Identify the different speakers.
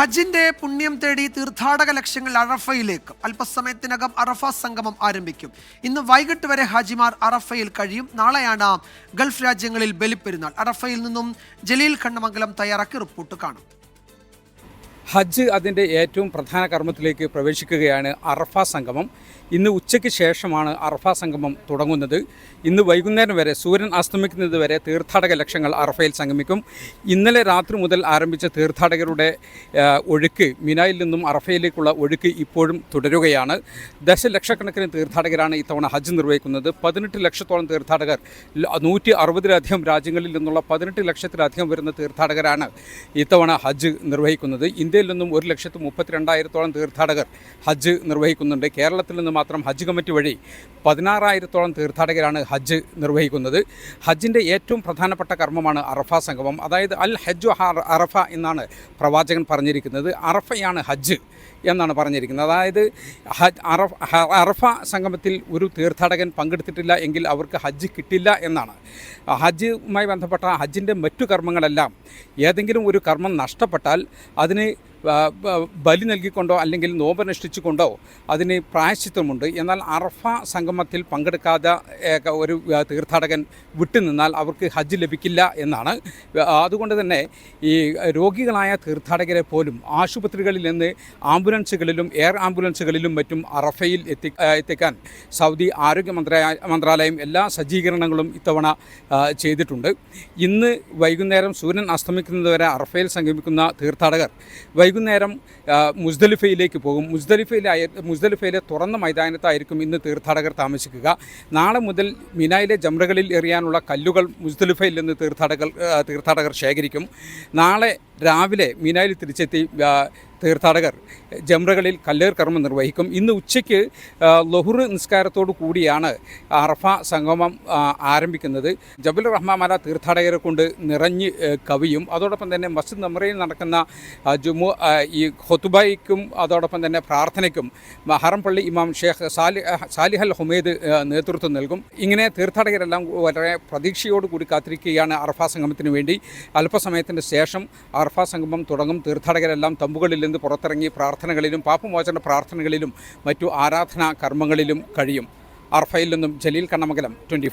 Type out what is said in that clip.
Speaker 1: ഹജ്ജിന്റെ പുണ്യം തേടി തീർത്ഥാടക ലക്ഷ്യങ്ങൾ അറഫയിലേക്ക്. അല്പസമയത്തിനകം അറഫ സംഗമം ആരംഭിക്കും. ഇന്ന് വൈകിട്ട് വരെ ഹാജിമാർ അറഫയിൽ കഴിയും. നാളെയാണ് ഗൾഫ് രാജ്യങ്ങളിൽ ബലിപ്പെരുന്നാൾ. അറഫയിൽ നിന്നും ജലീൽ കണ്ണമംഗലം തയ്യാറാക്കി റിപ്പോർട്ട് കാണും.
Speaker 2: ഹജ്ജ് അതിന്റെ ഏറ്റവും പ്രധാന കർമ്മത്തിലേക്ക് പ്രവേശിക്കുകയാണ് അറഫ സംഗമം. ഇന്ന് ഉച്ചയ്ക്ക് ശേഷമാണ് അറഫ സംഗമം തുടങ്ങുന്നത്. ഇന്ന് വൈകുന്നേരം വരെ സൂര്യൻ അസ്തമിക്കുന്നത് വരെ തീർത്ഥാടക ലക്ഷങ്ങൾ അറഫയിൽ സംഗമിക്കും. ഇന്നലെ രാത്രി മുതൽ ആരംഭിച്ച തീർത്ഥാടകരുടെ ഒഴുക്ക് മിനായിൽ നിന്നും അറഫയിലേക്കുള്ള ഒഴുക്ക് ഇപ്പോഴും തുടരുകയാണ്. ദശലക്ഷക്കണക്കിന് തീർത്ഥാടകരാണ് ഇത്തവണ ഹജ്ജ് നിർവഹിക്കുന്നത്. പതിനെട്ട് ലക്ഷത്തോളം തീർത്ഥാടകർ നൂറ്റി അറുപതിലധികം രാജ്യങ്ങളിൽ നിന്നുള്ള പതിനെട്ട് ലക്ഷത്തിലധികം വരുന്ന തീർത്ഥാടകരാണ് ഇത്തവണ ഹജ്ജ് നിർവഹിക്കുന്നത്. ഇന്ത്യയിൽ നിന്നും ഒരു ലക്ഷത്തി മുപ്പത്തിരണ്ടായിരത്തോളം തീർത്ഥാടകർ ഹജ്ജ് നിർവഹിക്കുന്നുണ്ട്. കേരളത്തിൽ നിന്ന് മാത്രം ഹജ്ജ് കമ്മിറ്റി വഴി പതിനാറായിരത്തോളം തീർത്ഥാടകരാണ് ഹജ്ജ് നിർവഹിക്കുന്നത്. ഹജ്ജിന്റെ ഏറ്റവും പ്രധാനപ്പെട്ട കർമ്മമാണ് അറഫ സംഗമം. അതായത് അൽ ഹജ്ജു അറഫ എന്നാണ് പ്രവാചകൻ പറഞ്ഞിരിക്കുന്നത്. അറഫയാണ് ഹജ്ജ് എന്നാണ് പറഞ്ഞിരിക്കുന്നത്. അതായത് ഹജ് അറഫ സംഗമത്തിൽ ഒരു തീർത്ഥാടകൻ പങ്കെടുത്തിട്ടില്ല എങ്കിൽ അവർക്ക് ഹജ്ജ് കിട്ടില്ല എന്നാണ്. ഹജ്ജുമായി ബന്ധപ്പെട്ട ഹജ്ജിന്റെ മറ്റു കർമ്മങ്ങളെല്ലാം ഏതെങ്കിലും ഒരു കർമ്മം നഷ്ടപ്പെട്ടാൽ അതിന് ബലി നൽകിക്കൊണ്ടോ അല്ലെങ്കിൽ നോമ്പനുഷ്ഠിച്ചുകൊണ്ടോ അതിന് പ്രായശ്ചിത്വമുണ്ട് എന്നാൽ അറഫ സംഗമത്തിൽ പങ്കെടുക്കാതെ ഒരു തീർത്ഥാടകൻ വിട്ടുനിന്നാൽ അവർക്ക് ഹജ്ജ് ലഭിക്കില്ല എന്നാണ്. അതുകൊണ്ട് തന്നെ ഈ രോഗികളായ തീർത്ഥാടകരെ പോലും ആശുപത്രികളിൽ നിന്ന് ആംബുലൻസുകളിലും എയർ ആംബുലൻസുകളിലും മറ്റും അറഫയിൽ എത്തി എത്തിക്കാൻ സൗദി ആരോഗ്യ മന്ത്രാലയ മന്ത്രാലയം എല്ലാ സജ്ജീകരണങ്ങളും ഇത്തവണ ചെയ്തിട്ടുണ്ട്. ഇന്ന് വൈകുന്നേരം സൂര്യൻ അസ്തമിക്കുന്നതുവരെ അറഫയിൽ സംഗമിക്കുന്ന തീർത്ഥാടകർ വൈകുന്നേരം മുസ്ദലിഫയിലേക്ക് പോകും. മുസ്ദലിഫയിലായ മുസ്ദലിഫയിലെ തുറന്ന മൈതാനത്തായിരിക്കും ഇന്ന് തീർത്ഥാടകർ താമസിക്കുക. നാളെ മുതൽ മിനായിലെ ജംറകളിൽ എറിയാനുള്ള കല്ലുകൾ മുസ്ദലിഫയിൽ നിന്ന് തീർത്ഥാടകർ തീർത്ഥാടകർ ശേഖരിക്കും. നാളെ രാവിലെ മീനായിൽ തിരിച്ചെത്തി തീർത്ഥാടകർ ജംറകളിൽ കല്ലേർ കർമ്മം നിർവഹിക്കും. ഇന്ന് ഉച്ചയ്ക്ക് ലൊഹുർ നിസ്കാരത്തോടു കൂടിയാണ് അറഫ സംഗമം ആരംഭിക്കുന്നത്. ജബൽ റഹ്മാല തീർത്ഥാടകരെ കൊണ്ട് നിറഞ്ഞ് കവിയും. അതോടൊപ്പം തന്നെ മസ്ജിദ് നമറയിൽ നടക്കുന്ന ജുമു ഈ ഹൊത്തുബായിക്കും അതോടൊപ്പം തന്നെ പ്രാർത്ഥനയ്ക്കും മഹറംപള്ളി ഇമാം ഷേഖ് സാലി സാലിഹൽ ഹുമേദ് നേതൃത്വം നൽകും. ഇങ്ങനെ തീർത്ഥാടകരെല്ലാം വളരെ പ്രതീക്ഷയോടുകൂടി കാത്തിരിക്കുകയാണ് അറഫ സംഗമത്തിന് വേണ്ടി. അല്പസമയത്തിന് ശേഷം അറഫ സംഗമം തുടങ്ങും. തീർത്ഥാടകരെല്ലാം തമ്പുകളിൽ നിന്ന് പുറത്തിറങ്ങി പ്രാർത്ഥനകളിലും പാപ്പുമോചന പ്രാർത്ഥനകളിലും മറ്റു ആരാധനാ കർമ്മങ്ങളിലും കഴിയും. അർഫയിൽ നിന്നും ജലീൽ കണ്ണമംഗലം ട്വന്റി